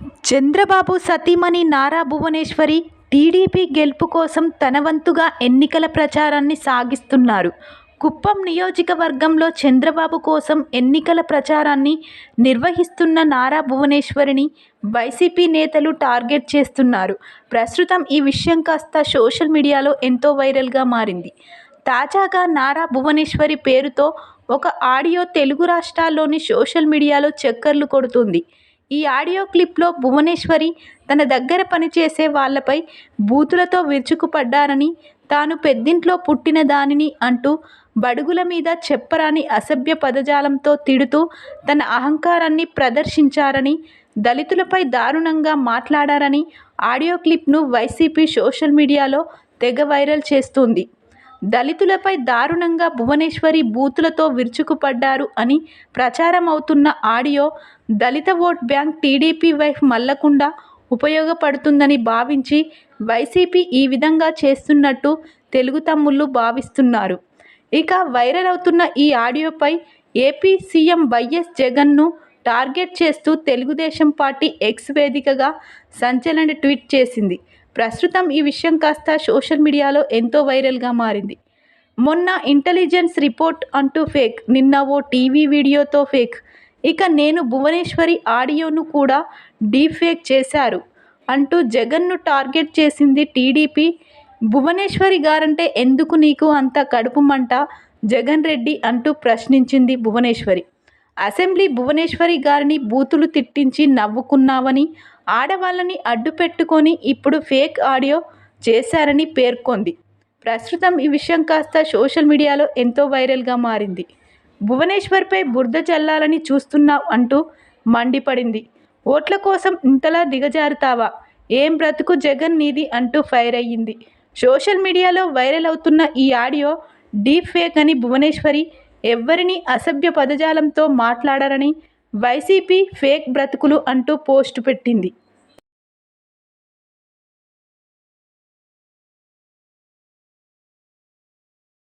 చంద్రబాబు సతీమణి నారా భువనేశ్వరి టీడీపీ గెలుపు కోసం తన వంతుగా ఎన్నికల ప్రచారాన్ని సాగిస్తున్నారు. కుప్పం నియోజకవర్గంలో చంద్రబాబు కోసం ఎన్నికల ప్రచారాన్ని నిర్వహిస్తున్న నారా భువనేశ్వరిని వైసీపీ నేతలు టార్గెట్ చేస్తున్నారు. ప్రస్తుతం ఈ విషయం కాస్త సోషల్ మీడియాలో ఎంతో వైరల్గా మారింది. తాజాగా నారా భువనేశ్వరి పేరుతో ఒక ఆడియో తెలుగు రాష్ట్రాల్లోని సోషల్ మీడియాలో చక్కర్లు కొడుతుంది. ఈ ఆడియో క్లిప్లో భువనేశ్వరి తన దగ్గర పనిచేసే వాళ్ళపై బూతులతో విరుచుకుపడ్డారని తాను పెద్దింట్లో పుట్టిన దానిని అంటూ బడుగుల మీద చెప్పరాని అసభ్య పదజాలంతో తిడుతూ తన అహంకారాన్ని ప్రదర్శించారని దళితులపై దారుణంగా మాట్లాడారని ఆడియో క్లిప్ను వైసీపీ సోషల్ మీడియాలో తెగ వైరల్ చేస్తుంది. దళితులపై దారుణంగా భువనేశ్వరి బూతులతో విరుచుకుపడ్డారు అని ప్రచారం అవుతున్న ఆడియో దళిత ఓట్ బ్యాంక్ టీడీపీ వైఫ్ మళ్ళకుండా ఉపయోగపడుతుందని భావించి వైసీపీ ఈ విధంగా చేస్తున్నట్టు తెలుగు తమ్ముళ్ళు భావిస్తున్నారు. ఇక వైరల్ అవుతున్న ఈ ఆడియోపై ఏపీ సీఎం వైఎస్ జగన్ను టార్గెట్ చేస్తూ తెలుగుదేశం పార్టీ ఎక్స్ వేదికగా సంచలన ట్వీట్ చేసింది. ప్రస్తుతం ఈ విషయం కాస్త సోషల్ మీడియాలో ఎంతో వైరల్గా మారింది. మొన్న ఇంటెలిజెన్స్ రిపోర్ట్ అంటూ ఫేక్ నిన్న ఓ టీవీ వీడియోతో ఫేక్. ఇక నేను భువనేశ్వరి ఆడియోను కూడా డీప్ ఫేక్ చేశారు అంటూ జగన్ను టార్గెట్ చేసింది టీడీపీ. భువనేశ్వరి గారంటే ఎందుకు నీకు అంత కడుపు మంట? జగన్ రెడ్డి అంటూ ప్రశ్నించింది భువనేశ్వరి. అసెంబ్లీ భువనేశ్వరి గారిని బూతులు తిట్టించి నవ్వుకున్నావని ఆడవాళ్ళని అడ్డు పెట్టుకొని ఇప్పుడు ఫేక్ ఆడియో చేశారని పేర్కొంది. ప్రస్తుతం ఈ విషయం కాస్త సోషల్ మీడియాలో ఎంతో వైరల్గా మారింది. భువనేశ్వర్పై బురద చల్లాలని చూస్తున్నావు అంటూ మండిపడింది. ఓట్ల కోసం ఇంతలా దిగజారుతావా? ఏం బ్రతుకు జగన్ నీది అంటూ ఫైర్ అయ్యింది. సోషల్ మీడియాలో వైరల్ అవుతున్న ఈ ఆడియో డీప్ ఫేక్ అని భువనేశ్వరి ఎవ్వరిని అసభ్య పదజాలంతో మాట్లాడరని వైసీపీ ఫేక్ బ్రతుకులు అంటూ పోస్టు పెట్టింది.